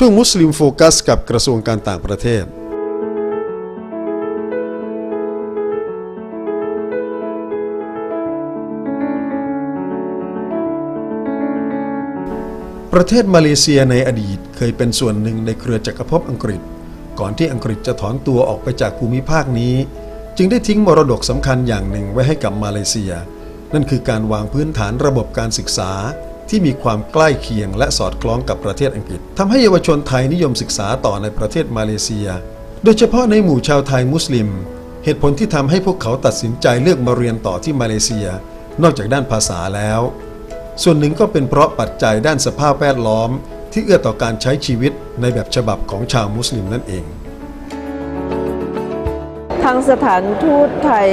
ช่วงมุสลิมโฟกัสกับกระทรวงการต่างประเทศ ประเทศมาเลเซียในอดีตเคยเป็นส่วนหนึ่งในเครือจักรภพอังกฤษ ก่อนที่อังกฤษจะถอนตัวออกไปจากภูมิภาคนี้ จึงได้ทิ้งมรดกสำคัญอย่างหนึ่งไว้ให้กับมาเลเซีย นั่นคือการวางพื้นฐานระบบการศึกษา ที่มีความใกล้เคียงและสอดคล้องกับประเทศอังกฤษทำให้เยาวชนไทยนิยมศึกษาต่อในประเทศมาเลเซีย โดยเฉพาะในหมู่ชาวไทยมุสลิม เหตุผลที่ทำให้พวกเขาตัดสินใจเลือกมาเรียนต่อที่มาเลเซีย นอกจากด้านภาษาแล้ว ส่วนหนึ่งก็เป็นเพราะปัจจัยด้านสภาพแวดล้อม ที่เอื้อต่อการใช้ชีวิตในแบบฉบับของชาวมุสลิมนั่นเองทางสถานทูตไทย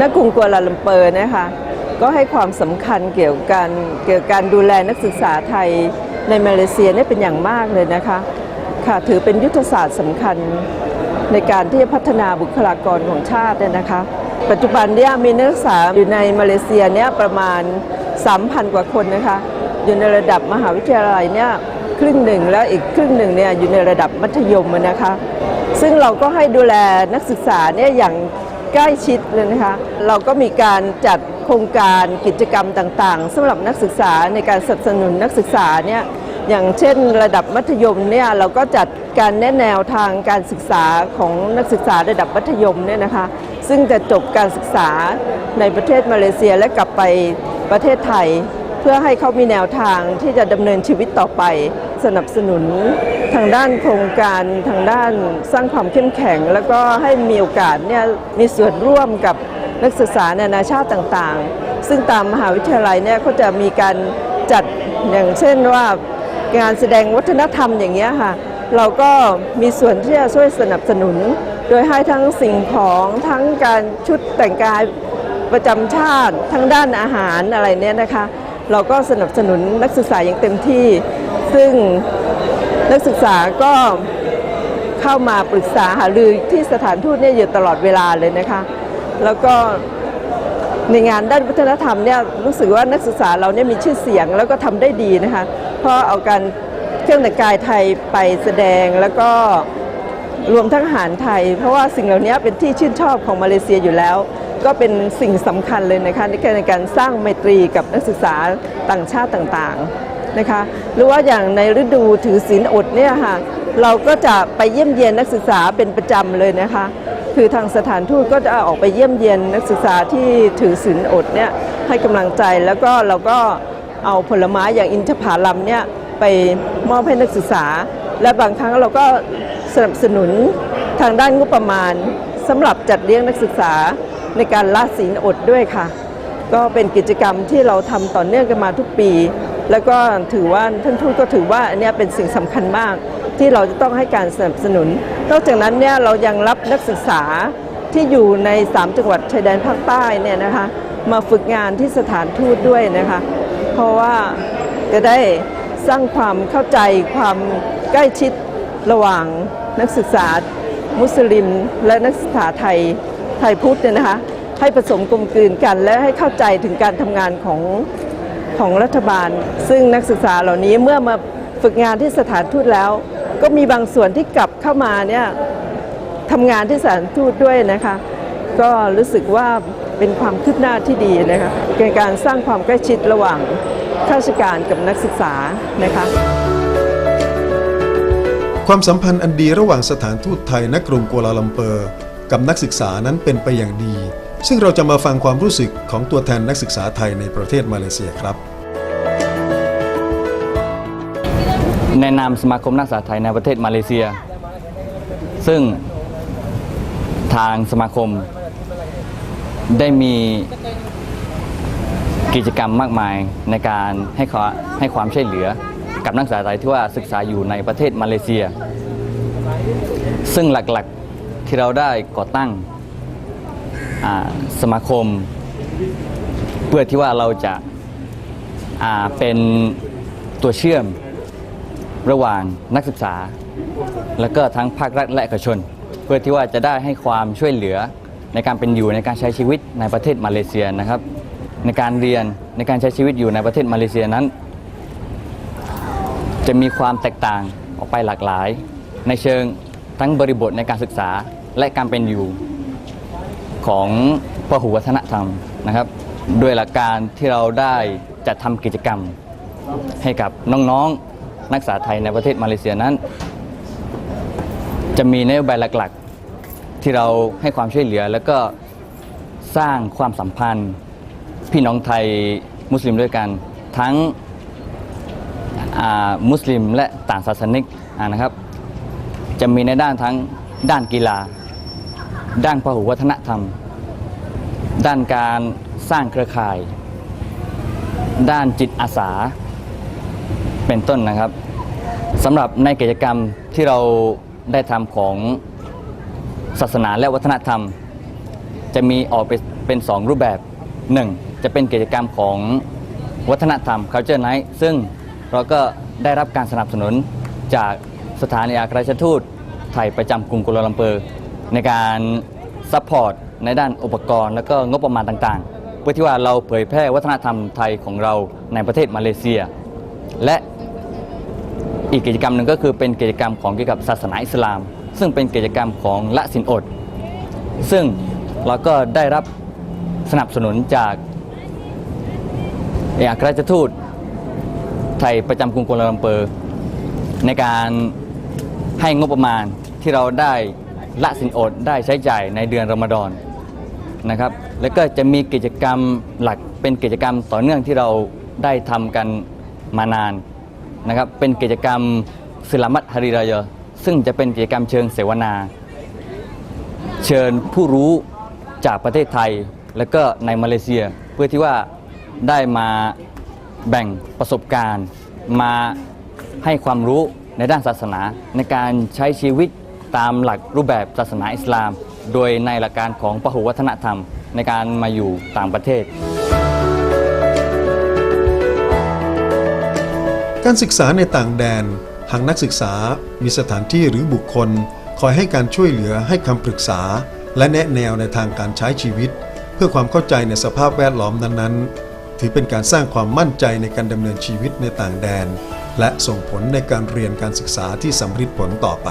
ณกรุงกัวลาลัมเปอร์นะคะ ก็ให้ความสำคัญเกี่ยวกับการเกี่ยวกับการดูแลนักศึกษาไทยในมาเลเซียเนี่เป็นอย่างมากเลยนะคะ ค่ะถือเป็นยุทธศาสตร์สำคัญในการที่จะพัฒนาบุคลากรของชาติเนี่ยนะคะ ปัจจุบันเนี่ยมีนักศึกษาอยู่ในมาเลเซียเนี่ยประมาณ 3,000 กว่าคนนะคะ อยู่ในระดับมหาวิทยาลัยเนี่ยครึ่งหนึ่งแล้วอีกครึ่งหนึ่งเนี่ยอยู่ในระดับมัธยมนะคะ ซึ่งเราก็ให้ดูแลนักศึกษาเนี่ยอย่างใกล้ชิดเลยนะคะ เราก็มีการจัด โครงการกิจกรรมต่างๆสำหรับนักศึกษาในการสนับสนุนนักศึกษาเนี่ยอย่างเช่นระดับมัธยมเนี่ยเราก็จัดการแนะแนวทางการศึกษาของนักศึกษาระดับมัธยมเนี่ยนะคะ ซึ่งจะจบการศึกษาในประเทศมาเลเซียและกลับไปประเทศไทย เพื่อให้เขามีแนวทางที่จะดำเนินชีวิตต่อไป สนับสนุนทางด้านโครงการทางด้านสร้างความเข้มแข็ง แล้วก็ให้มีโอกาสเนี่ยมีส่วนร่วมกับนักศึกษานานาชาติต่างๆ ซึ่งตามมหาวิทยาลัยเนี่ยก็จะมีการจัดอย่างเช่นว่างานแสดงวัฒนธรรมอย่างเงี้ยค่ะ เราก็มีส่วนที่จะช่วยสนับสนุน โดยให้ทั้งสิ่งของทั้งการชุดแต่งกายประจำชาติทั้งด้านอาหารอะไรเนี่ยนะคะ เราก็สนับสนุนนักศึกษาอย่างเต็มที่ ซึ่งนักศึกษาก็เข้ามาปรึกษาหารือที่สถานทูตเนี่ยอยู่ตลอดเวลาเลยนะคะ แล้วก็ในงานด้านวัฒนธรรมเนี่ยรู้สึกว่านักศึกษาเราเนี่ยมีชื่อเสียงแล้วก็ทำได้ดีนะคะ เพราะเอาการเครื่องแต่งกายไทยไปแสดงแล้วก็รวมทั้งอาหารไทย เพราะว่าสิ่งเหล่านี้เป็นที่ชื่นชอบของมาเลเซียอยู่แล้ว ก็เป็นสิ่งสำคัญเลยนะคะในการในการสร้างไมตรีกับนักศึกษาต่างชาติต่างๆนะคะหรือว่าอย่างในฤดูถือศีลอดเนี่ยค่ะเราก็จะไปเยี่ยมเยียนนักศึกษาเป็นประจำเลยนะคะ คือทางสถานทูตก็จะออกไปเยี่ยมเยียนนักศึกษาที่ถือศีลอดเนี่ยให้กำลังใจแล้วก็เราก็เอาผลไม้อย่างอินทผลัมเนี่ยไปมอบให้นักศึกษา และบางครั้งเราก็สนับสนุนทางด้านงบประมาณสำหรับจัดเลี้ยงนักศึกษา ในการละศีลอดด้วยค่ะ ก็เป็นกิจกรรมที่เราทำต่อเนื่องกันมาทุกปี แล้วก็ถือว่าท่านทูตก็ถือว่าอันเนี้ยเป็นสิ่งสำคัญมาก ที่เราจะต้องให้การสนับสนุน นอกจากนั้นเนี่ยเรายังรับนักศึกษาที่อยู่ใน 3 จังหวัดชายแดนภาคใต้เนี่ยนะคะมาฝึกงานที่สถานทูตด้วยนะคะ เพราะว่าจะได้สร้างความเข้าใจความใกล้ชิดระหว่างนักศึกษามุสลิมและนักศึกษาไทย ไทยพุทธเนี่ยนะคะให้ผสมกลมกลืนกัน และให้เข้าใจถึงการทำงานของของรัฐบาล ซึ่งนักศึกษาเหล่านี้เมื่อมาฝึกงานที่สถานทูตแล้ว ก็มีบางส่วนที่กลับเข้ามาเนี่ยทำงานที่สถานทูตด้วยนะคะ ก็รู้สึกว่าเป็นความคืบหน้าที่ดีนะคะในการสร้างความใกล้ชิดระหว่างข้าราชการกับนักศึกษานะคะความสัมพันธ์อันดีระหว่างสถานทูตไทยณกรุงกัวลาลัมเปอร์ กับนักศึกษานั้นเป็นไปอย่างดี ซึ่งเราจะมาฟังความรู้สึกของตัวแทนนักศึกษาไทยในประเทศมาเลเซียครับ ในนามสมาคมนักศึกษาไทยในประเทศมาเลเซีย ซึ่งทางสมาคมได้มีกิจกรรมมากมายในการให้ความให้ความช่วยเหลือกับนักศึกษาไทยที่ว่าศึกษาอยู่ในประเทศมาเลเซีย ซึ่งหลักๆ ที่เราได้ก่อตั้งสมาคม เพื่อที่ว่าเราจะาเป็นตัวเชื่อมระหว่างนักศึกษา และก็ทั้งภาครัฐและเอกชน เพื่อที่ว่าจะได้ให้ความช่วยเหลือในการเป็นอยู่ในการใช้ชีวิตในประเทศมาเลเซียนะครับ ในการเรียนในการใช้ชีวิตอยู่ในประเทศมาเลเซียนั้น จะมีความแตกต่างออกไปหลากหลาย ในเชิง ทั้งบริบทในการศึกษาและการเป็นอยู่ของพหุวัฒนธรรมนะครับ ด้วยหลักการที่เราได้จัดทำกิจกรรมให้กับน้องๆนักศึกษาไทยในประเทศมาเลเซียนั้น จะมีนโยบายหลักๆ ที่เราให้ความช่วยเหลือ แล้วก็สร้างความสัมพันธ์ พี่น้องไทยมุสลิมด้วยกันทั้งมุสลิมและต่างศาสนิกนะครับ จะมีในด้านทั้งด้านกีฬา ด้านพหุวัฒนธรรม ด้านการสร้างเครือข่าย ด้านจิตอาสา เป็นต้นนะครับสำหรับในกิจกรรมที่เราได้ทำของศาสนาและวัฒนธรรม จะมีออกเป็นเป็นสองรูปแบบหนึ่งจะเป็นกิจกรรมของวัฒนธรรม culture night ซึ่งเราก็ได้รับการสนับสนุนจาก สถานีอัครราชทูตไทยประจำกรุงกัวลาลัมเปอร์ ในการซัพพอร์ตในด้านอุปกรณ์และก็งบประมาณต่างๆ เพื่อที่ว่าเราเผยแพร่วัฒนธรรมไทยของเราในประเทศมาเลเซีย และอีกกิจกรรมหนึ่งก็คือเป็นกิจกรรมของเกี่ยวกับศาสนาอิสลาม ซึ่งเป็นกิจกรรมของละสินอด ซึ่งเราก็ได้รับสนับสนุนจากเอกอัครราชทูตไทยประจำกรุงกัวลาลัมเปอร์ ในการ ให้งบประมาณที่เราได้ละสินอดได้ใช้จ่ายในเดือนรอมฎอนนะครับ แล้วก็จะมีกิจกรรมหลักเป็นกิจกรรมต่อเนื่องที่เราได้ทำกันมานานนะครับ เป็นกิจกรรมสิลามัตฮาริรายะซึ่งจะเป็นกิจกรรมเชิงเสวนา เชิญผู้รู้จากประเทศไทย และก็ในมาเลเซีย เพื่อที่ว่าได้มาแบ่งประสบการณ์ มาให้ความรู้ ในด้านศาสนาในการใช้ชีวิตตามหลักรูปแบบศาสนาอิสลาม โดยในหลักการของพหุวัฒนธรรม ในการมาอยู่ต่างประเทศ การศึกษาในต่างแดน หากนักศึกษามีสถานที่หรือบุคคล คอยให้การช่วยเหลือให้คำปรึกษา และแนะแนวในทางการใช้ชีวิต เพื่อความเข้าใจในสภาพแวดล้อมนั้นๆ ถือเป็นการสร้างความมั่นใจในการดำเนินชีวิตในต่างแดน และส่งผลในการเรียนการศึกษาที่สำเร็จผลต่อไป